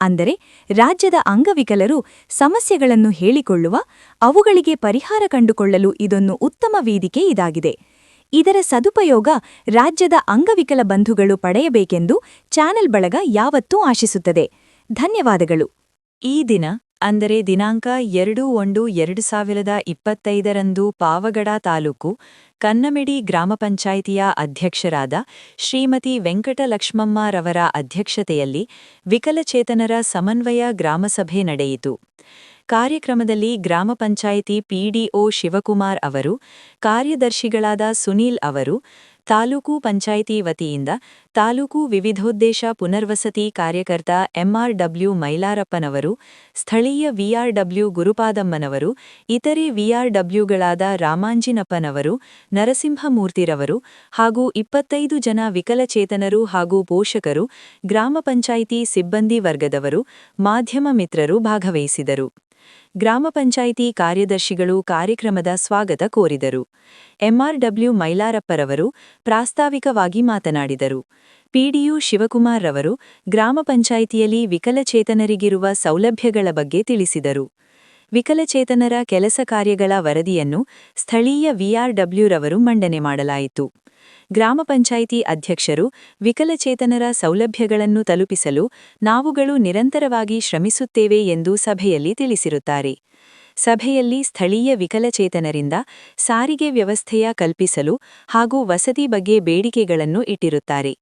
ಅಂದರೆ ರಾಜ್ಯದ ಅಂಗವಿಕಲರು ಸಮಸ್ಯೆಗಳನ್ನು ಹೇಳಿಕೊಳ್ಳುವ, ಅವುಗಳಿಗೆ ಪರಿಹಾರ ಕಂಡುಕೊಳ್ಳಲು ಇದೊಂದು ಉತ್ತಮ ವೇದಿಕೆ ಇದಾಗಿದೆ. ಇದರ ಸದುಪಯೋಗ ರಾಜ್ಯದ ಅಂಗವಿಕಲ ಬಂಧುಗಳು ಪಡೆಯಬೇಕೆಂದು ಚಾನೆಲ್ ಬಳಗ ಯಾವತ್ತೂ ಆಶಿಸುತ್ತದೆ. ಧನ್ಯವಾದಗಳು. ಈ ದಿನ, ಅಂದರೆ ದಿನಾಂಕ ಎರಡು ಒಂದು ಎರಡು ಸಾವಿರದ ಇಪ್ಪತ್ತೈದರಂದು ಪಾವಗಡ ತಾಲೂಕು ಕನ್ನಮೆಡಿ ಗ್ರಾಮ ಪಂಚಾಯಿತಿಯ ಅಧ್ಯಕ್ಷರಾದ ಶ್ರೀಮತಿ ವೆಂಕಟಲಕ್ಷ್ಮಮ್ಮರವರ ಅಧ್ಯಕ್ಷತೆಯಲ್ಲಿ ವಿಕಲಚೇತನರ ಸಮನ್ವಯ ಗ್ರಾಮಸಭೆ ನಡೆಯಿತು. ಕಾರ್ಯಕ್ರಮದಲ್ಲಿ ಗ್ರಾಮ ಪಂಚಾಯಿತಿ ಪಿಡಿಒ ಶಿವಕುಮಾರ್ ಅವರು, ಕಾರ್ಯದರ್ಶಿಗಳಾದ ಸುನೀಲ್ ಅವರು ತಾಲೂಕು ಪಂಚಾಯಿತಿ ವತಿಯಿಂದ ತಾಲೂಕು ವಿವಿಧೋದ್ದೇಶ ಪುನರ್ವಸತಿ ಕಾರ್ಯಕರ್ತ ಎಂಆರ್ಡಬ್ಲ್ಯೂ ಮೈಲಾರಪ್ಪನವರು, ಸ್ಥಳೀಯ ವಿಆರ್ಡಬ್ಲ್ಯೂ ಗುರುಪಾದಮ್ಮನವರು, ಇತರೆ ವಿಆರ್ಡಬ್ಲ್ಯೂಗಳಾದ ರಾಮಾಂಜಿನಪ್ಪನವರು, ನರಸಿಂಹಮೂರ್ತಿರವರು ಹಾಗೂ ಇಪ್ಪತ್ತೈದು ಜನ ವಿಕಲಚೇತನರು ಹಾಗೂ ಪೋಷಕರು, ಗ್ರಾಮ ಪಂಚಾಯಿತಿ ಸಿಬ್ಬಂದಿ ವರ್ಗದವರು, ಮಾಧ್ಯಮ ಮಿತ್ರರು ಭಾಗವಹಿಸಿದರು. ಗ್ರಾಮ ಪಂಚಾಯಿತಿ ಕಾರ್ಯದರ್ಶಿಗಳು ಕಾರ್ಯಕ್ರಮದ ಸ್ವಾಗತ ಕೋರಿದರು. ಎಂಆರ್ಡಬ್ಲ್ಯೂ ಮೈಲಾರಪ್ಪರವರು ಪ್ರಾಸ್ತಾವಿಕವಾಗಿ ಮಾತನಾಡಿದರು. ಪಿಡಿಯು ಶಿವಕುಮಾರ್ ರವರು ಗ್ರಾಮ ಪಂಚಾಯಿತಿಯಲ್ಲಿ ವಿಕಲಚೇತನರಿಗಿರುವ ಸೌಲಭ್ಯಗಳ ಬಗ್ಗೆ ತಿಳಿಸಿದರು. ವಿಕಲಚೇತನರ ಕೆಲಸ ಕಾರ್ಯಗಳ ವರದಿಯನ್ನು ಸ್ಥಳೀಯ ವಿಆರ್ಡಬ್ಲ್ಯೂರವರು ಮಂಡನೆ ಮಾಡಲಾಯಿತು. ಗ್ರಾಮ ಪಂಚಾಯಿತಿ ಅಧ್ಯಕ್ಷರು ವಿಕಲಚೇತನರ ಸೌಲಭ್ಯಗಳನ್ನು ತಲುಪಿಸಲು ನಾವುಗಳು ನಿರಂತರವಾಗಿ ಶ್ರಮಿಸುತ್ತೇವೆ ಎಂದು ಸಭೆಯಲ್ಲಿ ತಿಳಿಸಿರುತ್ತಾರೆ. ಸಭೆಯಲ್ಲಿ ಸ್ಥಳೀಯ ವಿಕಲಚೇತನರಿಂದ ಸಾರಿಗೆ ವ್ಯವಸ್ಥೆಯ ಕಲ್ಪಿಸಲು ಹಾಗೂ ವಸತಿ ಬಗ್ಗೆ ಬೇಡಿಕೆಗಳನ್ನು ಇಟ್ಟಿರುತ್ತಾರೆ.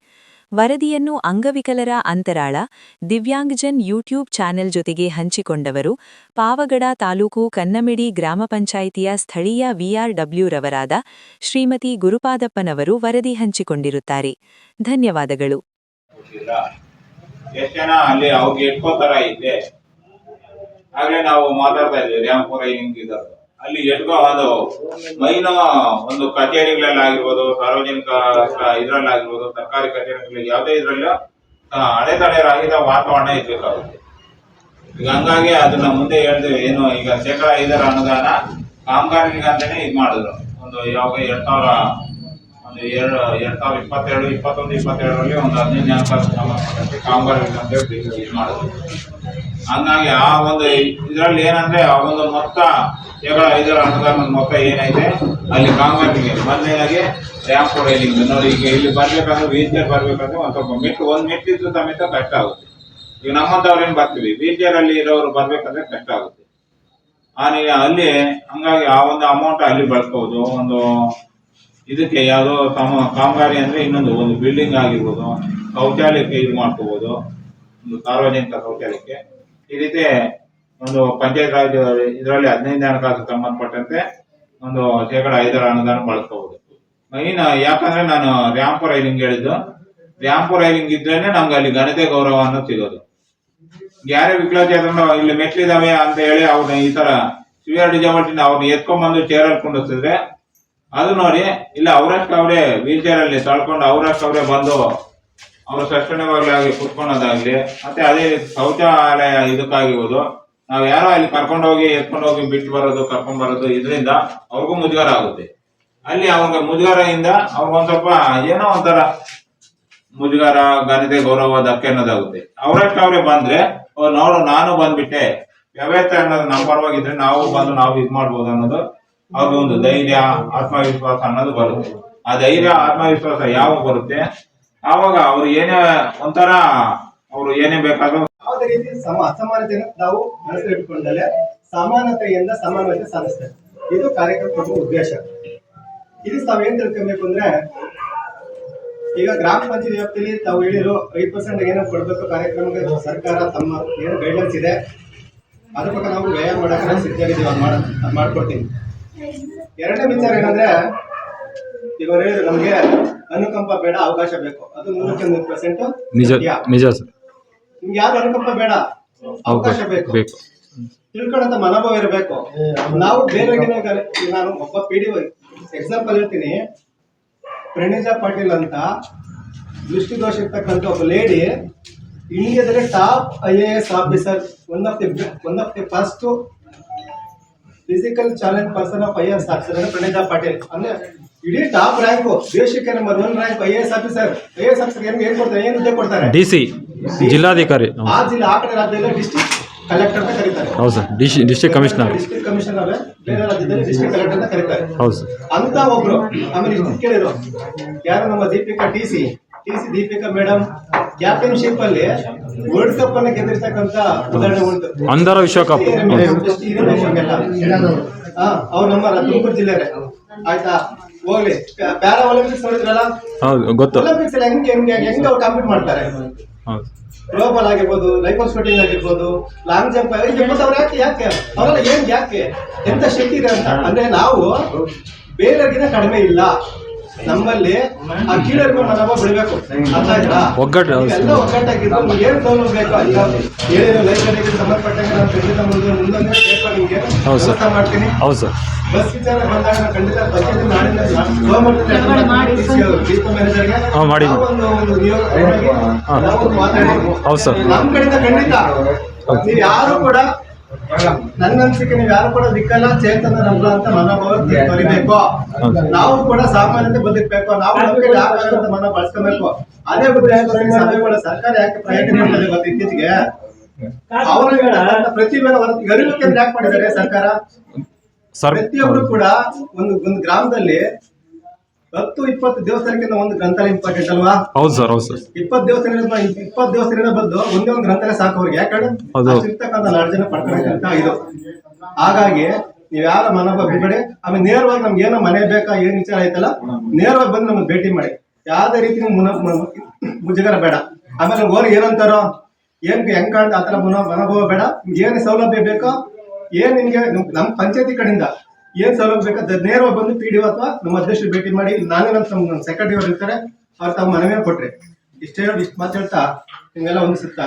ವರದಿಯನ್ನು ಅಂಗವಿಕಲರ ಅಂತರಾಳ ದಿವ್ಯಾಂಗ್ಜನ್ ಯೂಟ್ಯೂಬ್ ಚಾನೆಲ್ ಜೊತೆಗೆ ಹಂಚಿಕೊಂಡವರು ಪಾವಗಡ ತಾಲೂಕು ಕನ್ನಮಿಡಿ ಗ್ರಾಮ ಪಂಚಾಯಿತಿಯ ಸ್ಥಳೀಯ ವಿಆರ್ಡಬ್ಲ್ಯೂರವರಾದ ಶ್ರೀಮತಿ ಗುರುಪಾದಪ್ಪನವರು ವರದಿ ಹಂಚಿಕೊಂಡಿರುತ್ತಾರೆ. ಧನ್ಯವಾದಗಳು. ಅಲ್ಲಿ ನಾವು ಮಾತಾಡ್ತಾ ಇದ್ದೀವಿ ಅಲ್ಲಿ ಎಟ್ಕೋ ಅದು ಮೈನ್ ಒಂದು ಕಚೇರಿಗಳಲ್ಲಿ ಆಗಿರ್ಬೋದು ಸಾರ್ವಜನಿಕ ಇದ್ರಲ್ಲಿ ಆಗಿರ್ಬೋದು ಸರ್ಕಾರಿ ಕಚೇರಿಗಳಲ್ಲಿ ಯಾವುದೇ ಇದ್ರಲ್ಲೂ ಆ, ಅಡೆತಡೆ ರಹಿತ ವಾತಾವರಣ ಇರ್ಬೇಕಾಗುತ್ತೆ. ಈಗ ಹಂಗಾಗಿ ಅದನ್ನ ಮುಂದೆ ಹೇಳಿದ್ವಿ ಏನು ಈಗ ಶೇಕಡ ಐದರ ಅನುದಾನ ಕಾಮಗಾರಿಗಳಿಗೆ ಅಂತಾನೆ ಇದ್ ಮಾಡಿದ್ರು. ಒಂದು ಯಾವಾಗ ಎರಡ್ ಸಾವಿರ ಎರಡು ಎರಡು ಸಾವಿರದ ಇಪ್ಪತ್ತೆರಡು, ಇಪ್ಪತ್ತೊಂದು, ಇಪ್ಪತ್ತೆರಡರಲ್ಲಿ ಒಂದು ಹದಿನೈದು ಹಣಕಾಸು ಸಂಬಂಧಪಟ್ಟಂತೆ ಕಾಮಗಾರಿಗಳು ಅಂತ ಹೇಳಿ ಇದು ಮಾಡಿದ್ರು. ಹಂಗಾಗಿ ಆ ಒಂದು ಇದರಲ್ಲಿ ಏನಂದ್ರೆ ಆ ಒಂದು ಮೊತ್ತ ಎಗಳ ಐದರ ಅನುದಾನದ ಮೊತ್ತ ಏನೈತೆ, ಅಲ್ಲಿ ಕಾಮಗಾರಿಗೆ ಮೊದಲನೇದಾಗಿ ರ್ಯಾಂಪ್ ರೈಲಿಂಗ್ ನೋಡಿ, ಈಗ ಇಲ್ಲಿ ಬರ್ಬೇಕಂದ್ರೆ ವೀಲ್ ಚೇರ್ ಬರ್ಬೇಕಾದ್ರೆ ಒಂದು ಸ್ವಲ್ಪ ಮೆಟ್ಟು ಒಂದು ಮೆಟ್ಟಿದ್ದು ಸಮೇತ ಕಷ್ಟ ಆಗುತ್ತೆ. ಈಗ ನಮ್ಮಂತವ್ರೇನ್ ಬರ್ತೀವಿ? ವೀಲ್ ಅಲ್ಲಿ ಇರೋರು ಬರ್ಬೇಕಂದ್ರೆ ಕಷ್ಟ ಆಗುತ್ತೆ. ಆ ಅಲ್ಲಿ ಹಂಗಾಗಿ ಆ ಒಂದು ಅಮೌಂಟ್ ಅಲ್ಲಿ ಬಳಸ್ಬೋದು. ಒಂದು ಇದಕ್ಕೆ ಯಾವುದೋ ಕಾಮ, ಕಾಮಗಾರಿ ಅಂದರೆ ಇನ್ನೊಂದು, ಒಂದು ಬಿಲ್ಡಿಂಗ್ ಆಗಿರ್ಬೋದು, ಶೌಚಾಲಯಕ್ಕೆ ಇದು ಮಾಡ್ಕೋಬೋದು, ಒಂದು ಸಾರ್ವಜನಿಕ ಶೌಚಾಲಯಕ್ಕೆ. ಈ ರೀತಿ ಒಂದು ಪಂಚಾಯತ್ ರಾಜ್, ಇದರಲ್ಲಿ ಹದಿನೈದು ಹಣಕಾಸು ಸಂಬಂಧಪಟ್ಟಂತೆ ಒಂದು ಶೇಕಡ ಐದರ ಅನುದಾನ ಬಳಸ್ಕೋಬಹುದು ಮೈನ್ ಯಾಕಂದ್ರೆ ನಾನು ರ್ಯಾಂಪು ರೈಲಿಂಗ್ ಹೇಳಿದ್ದು ರ್ಯಾಂಪು ರೈಲಿಂಗ್ ಇದ್ರೇನೆ ನಮ್ಗೆ ಅಲ್ಲಿ ಘನತೆ ಗೌರವ ಅನ್ನೋದು ಸಿಗೋದು. ಯಾರೇ ವಿಕಲಚೇತನ ಇಲ್ಲಿ ಮೆಟ್ಲಿದಾವೆ ಅಂತ ಹೇಳಿ ಅವ್ರನ್ನ ಈ ತರ ಸಿವಿಯರ್ ಡಿಸಬಿಲಿಟಿನ ಅವ್ರನ್ನ ಎತ್ಕೊಂಡ್ಬಂದು ಚೇರಲ್ಲಿ ಕುಂಡಿಸಿದ್ರೆ ಅದು ನೋಡಿ, ಇಲ್ಲ, ಅವರಷ್ಟು ಅವರೇ ವೀಲ್ ಚೇರ್ ಅಲ್ಲಿ ತಳ್ಕೊಂಡು ಅವರಷ್ಟು ಅವರೇ ಬಂದು ಅವರು ಸಷ್ಟನೆವಾಗ್ಲಾಗಿ ಕುತ್ಕೊಳೋದಾಗ್ಲಿ, ಮತ್ತೆ ಅದೇ ಶೌಚಾಲಯ ಇದಕ್ಕಾಗಿರ್ಬೋದು, ನಾವು ಯಾರೋ ಅಲ್ಲಿ ಕರ್ಕೊಂಡು ಹೋಗಿ ಎತ್ಕೊಂಡು ಹೋಗಿ ಬಿಟ್ಟು ಬರೋದು, ಕರ್ಕೊಂಡ್ ಬರೋದು ಇದರಿಂದ ಅವ್ರಿಗೂ ಮುಜುಗರ ಆಗುತ್ತೆ. ಅಲ್ಲಿ ಅವ್ರಿಗೆ ಮುಜುಗರದಿಂದ ಅವ್ರಿಗೊಂದ್ ಸ್ವಲ್ಪ ಏನೋ ಒಂಥರ ಮುಜುಗರ ಘನತೆ ಗೌರವ, ಧಕ್ಕೆ ಅನ್ನೋದಾಗುತ್ತೆ. ಅವರಷ್ಟು ಅವರೇ ಬಂದ್ರೆ ನೋಡು, ನಾನು ಬಂದ್ಬಿಟ್ಟೆ. ವ್ಯವಸ್ಥೆ ಅನ್ನೋದು ನಮ್ಮ ಪರವಾಗಿದ್ರೆ ನಾವು ಬಂದು ನಾವು ಇದು ಮಾಡ್ಬೋದು ಅನ್ನೋದು ಅವ್ರಿಗೆ ಒಂದು ಧೈರ್ಯ, ಆತ್ಮವಿಶ್ವಾಸ ಅನ್ನೋದು ಬರುತ್ತೆ. ಆ ಧೈರ್ಯ, ಆತ್ಮವಿಶ್ವಾಸ ಯಾವಾಗ ಬರುತ್ತೆ? ಆವಾಗ ಅವ್ರು ಏನೇ ಒಂಥರ ಅವ್ರು ಏನೇ ಬೇಕಾದ್ರು ಯಾವುದೇ ರೀತಿ ಸಮ ಅಸಮಾನತೆಯನ್ನು ನಾವು ಮನಸ್ಸಲ್ಲಿ ಇಟ್ಕೊಂಡಲೆ ಸಮಾನತೆಯಿಂದ ಸಮಾನತೆ ಸಾಧಿಸ್ತೇವೆ ಇದು ಕಾರ್ಯಕ್ರಮದ ಉದ್ದೇಶ. ಇದು ಏನ್ ತಿಳ್ಕೊಬೇಕು ಅಂದ್ರೆ, ಈಗ ಗ್ರಾಮ ಪಂಚಾಯತ್ ವ್ಯಾಪ್ತಿಯಲ್ಲಿ ತಾವು ಹೇಳಿರೋ ಐದು ಪರ್ಸೆಂಟ್ ಏನೋ ಕೊಡಬೇಕು ಕಾರ್ಯಕ್ರಮಕ್ಕೆ ಸರ್ಕಾರ ತಮ್ಮ ಏನು ಗೈಡ್ಲೈನ್ಸ್ ಇದೆ, ಅದ್ರ ಬಗ್ಗೆ ನಾವು ವ್ಯಯ ಮಾಡಕ್ಕೆ ಸಿದ್ಧ ಸಿದ್ಧಾಗಿದ್ದೀವಿ ಅದು ಮಾಡ ಮಾಡ್ಕೊಡ್ತೀನಿ ಎರಡನೇ ವಿಚಾರ ಏನಂದ್ರೆ ಈಗ ಅವ್ರು ಹೇಳಿದ್ರು ನಮ್ಗೆ ಅನುಕಂಪ ಬೇಡ ಅವಕಾಶ ಬೇಕು. ಅದು ನೂರಕ್ಕೆ ನೂರು ಪರ್ಸೆಂಟ್ ನಿಜ ನಿಜ ಸರ್. ನಿಮ್ಗೆ ಯಾರು ಅನುಕಂಪ ಬೇಡ? ಅವಕಾಶ ಬೇಕು. ಬೇಕು. ತಿಳ್ಕೊಳ್ಳೋಂಥ ಮನೋಭಾವ ಇರಬೇಕು. ನಾವು ಬೇರೆ ನಾನು ಒಬ್ಬ ಪಿ ಡಿ ಎಕ್ಸಾಂಪಲ್ ಹೇಳ್ತೀನಿ. ಪ್ರಣೀಜಾ ಪಾಟೀಲ್ ಅಂತ ದೃಷ್ಟಿದೋಷ ಇರ್ತಕ್ಕಂಥ ಒಬ್ಬ ಲೇಡಿ ಇಂಡಿಯಾದಲ್ಲಿ top I A S officer one of the one of the first physical challenge person of I S officer ಅಂದ್ರೆ ಪ್ರಣೀತಾ ಪಾಟೀಲ್. ಅಂದ್ರೆ ಇಡೀ ಟಾಪ್ ರ್ಯಾಂಕ್ ದೇಶಕ್ಕೆ number one rank I S officer I S officer ಏನ್ ಏನ್ ಕೊಡ್ತಾರೆ? ಏನ್ ಹುದ್ದೆ ಕೊಡ್ತಾರೆ? ಡಿ ಸಿ ಜಿಲ್ಲಾಧಿಕಾರಿ. ಆ ಜಿಲ್ಲಾ ಆ ಕಡೆ ರಾಜ್ಯದಲ್ಲಿ ಡಿಸ್ಟ್ರಿಕ್ಟ್ ಕಲೆಕ್ಟರ್ ಅಂತ ಕರೀತಾರೆ. ಹೌದು sir district commissioner district commissioner ಬೇರೆ ರಾಜ್ಯದಲ್ಲಿ ಡಿಸ್ಟ್ರಿಕ್ಟ್ ಕಲೆಕ್ಟರ್ ಅಂತ ಕರೀತಾರೆ. ಹೌದು ಸರ್. ಅಂತ ಒಬ್ರು ಆಮೇಲೆ ಇಷ್ಟು ಕೇಳಿದ್ರು. ಯಾರು ನಮ್ಮ Deepika T C? T C Deepika madam. Captainship ಅಲ್ಲಿ ವರ್ಲ್ಡ್ ಕಪ್ ಅನ್ನ ಗೆದ್ದಿರ್ತಕ್ಕಂತ ಉದಾಹರಣೆ ಅಂಧರ ವಿಶ್ವಕಪ್. ಅವ್ರು ನಮ್ಮ ತುಮಕೂರು ಜಿಲ್ಲೆ ಆಯ್ತಾ? ಹೋಗ್ಲಿ. ಪ್ಯಾರಾ ಒಲಿಂಪಿಕ್ಸ್ ನೋಡಿದ್ರಲ್ಲ? ಹೌದು ಗೊತ್ತು. ಒಲಿಂಪಿಕ್ಸ್ ಹೆಂಗೆ ಹೆಂಗೆ ಹೆಂಗೆ ಅವ್ರು ಕಾಂಪೀಟ್ ಮಾಡ್ತಾರೆ? ಹೌದು. ಗ್ಲೋಬಲ್ ಆಗಿರ್ಬೋದು ಲೈಫಲ್ ಶೂಟಿಂಗ್ ಆಗಿರ್ಬೋದು ಲಾಂಗ್ ಜಂಪ್ ಅವ್ರು ಯಾಕೆ ಯಾಕೆ? ಅವರೆಲ್ಲ ಏನ್ ಯಾಕೆ? ಎಂತ ಶಕ್ತಿ ಇದೆ ಅಂತ? ಅಂದ್ರೆ ನಾವು ಬೇರೆಯವ್ರಿಗಿಂತ ಕಡಿಮೆ ಇಲ್ಲ. ನಮ್ಮಲ್ಲಿ ಆ ಕೀಳರಿಮೆ ಮನೋಭಾವ ಬೆಳಿಬೇಕು. ಅರ್ಥ ಆಯ್ತಾ? ಒಗ್ಗಟ್ಟು. ಎಲ್ಲ ಒಗ್ಗಟ್ಟಾಗಿದ್ದು ನಿಮ್ಗೆ ಏನ್ ಸೌಲಭ್ಯ ಬೇಕು ಅಂತ ಹೇಳಿರೋ ಲೈಬ್ರರಿಗೆ ಸಂಬಂಧಪಟ್ಟಂಗೆ ನಾನು ಖಂಡಿತ ಮುಂದೆ ಮುಂದೊಂದು ನಿಮ್ಗೆ ಸರ್. ಮಾಡ್ತೀನಿ. ಹೌದು ಸರ್. ಬಸ್ ವಿಚಾರ ಬಂದಾಗ ನಾನು ಖಂಡಿತ ಬಜೆಟ್ ಮಾಡಿಲ್ಲ ಮ್ಯಾನೇಜರ್ಗೆ ಮಾಡಿ. ಒಂದು ಒಂದು ನಿಯೋಗ. ನಾವು ಹೌದು ಸರ್. ನಮ್ಮ ಕಡೆಯಿಂದ ಖಂಡಿತ ನೀವು ಯಾರು ಕೂಡ ನನ್ನ ಅನ್ಸಿಕೆ ನೀವು ಯಾರು ಕೂಡ ದಿಕ್ಕಲ್ಲ ಚೇತನ ನಮ್ಲ ಅಂತ ಮನೋಭಾವ ಬರಿಬೇಕು ನಾವು ಕೂಡ ಸಾಮಾನ್ಯತೆ ಬದುಕಬೇಕು ನಾವು ನಮ್ಗೆ ಮನ ಬಳಸ್ಕೋಬೇಕು ಅದೇ ಸಭೆಗಳ ಸರ್ಕಾರ ಯಾಕೆ ಪ್ರಯತ್ನ ಮಾಡ್ತದೆ ಇವತ್ತು ಇತ್ತೀಚೆಗೆ? ಅವರ ಪ್ರತಿಭೆನ ಅರಿವಿಕೆ ಯಾಕೆ ಮಾಡಿದ್ದಾರೆ ಸರ್ಕಾರ? ಸರ್ ಪ್ರತಿಯೊಬ್ರು ಕೂಡ ಒಂದು ಒಂದು ಗ್ರಾಮದಲ್ಲಿ ಹತ್ತು ಇಪ್ಪತ್ತು ದೇವಸ್ಥಾನಕ್ಕಿಂತ ಒಂದು ಗ್ರಂಥಾಲಯ ಇಂಪಾರ್ಟೆಂಟ್ ಅಲ್ವಾ? ಹೌದು ಸರ್ ಹೌದು ಸರ್. ಇಪ್ಪತ್ತು ದೇವಸ್ಥಾನ ಇಪ್ಪತ್ತು ದೇವಸ್ಥಾನ ಬಂದು ಒಂದೇ ಒಂದು ಗ್ರಂಥಾಲಯ ಸಾಕು ಅವ್ರಿಗೆ. ಯಾಕಂದ್ರೆ ಹೌದು. ಲಾಡ್ಜನ್ನ ಪಡ್ಕೊಳಕ್ಕಂತ ಇದು. ಹಾಗಾಗಿ ನೀವ್ ಯಾರ ಮನೋಭಾವ ಬಿಡಬೇಡಿ. ಆಮೇಲೆ ನೇರವಾಗಿ ನಮ್ಗೆ ಏನೋ ಮನೆ ಬೇಕಾ ಏನ್ ವಿಚಾರ ಆಯ್ತಲ್ಲ ನೇರವಾಗಿ ಬಂದು ನಮ್ಗೆ ಭೇಟಿ ಮಾಡಿ. ಯಾವ್ದೇ ರೀತಿ ಮುಜುಗರ ಬೇಡ. ಆಮೇಲೆ ಓರ್ ಏನಂತಾರೋ ಏನ್ ಹೆಂಗ್ ಕಾಣ್ತಾ ಆತರ ಮನೋ ಮನೋಭಾವ ಬೇಡ. ನಿಮ್ಗೆ ಏನ್ ಸೌಲಭ್ಯ ಬೇಕೋ ಏನ್ ನಿಮ್ಗೆ ನಮ್- ನಮ್ ಪಂಚಾಯತಿ ಕಡೆಯಿಂದ ಏನ್ ಸೌಲಭ್ಯ ಬೇಕಾದ್ರೆ ನೇರವಾಗಿ ಬಂದು ಪಿ ಡಿ ಅಥವಾ ನಮ್ಮ ಅಧ್ಯಕ್ಷರು ಭೇಟಿ ಮಾಡಿ, ನಾನೇ ನಮ್ಮ ಸೆಕ್ರೆಟರಿ ಅವರು ಇರ್ತಾರೆ, ಅವ್ರು ತಮ್ಮ ಮನವಿಯನ್ನು ಕೊಟ್ರಿ. ಇಷ್ಟೇ, ಇಷ್ಟು ಮಾತಾಡ್ತಾ ಹಿಂಗೆಲ್ಲ ಹೊಂದಿಸುತ್ತಾ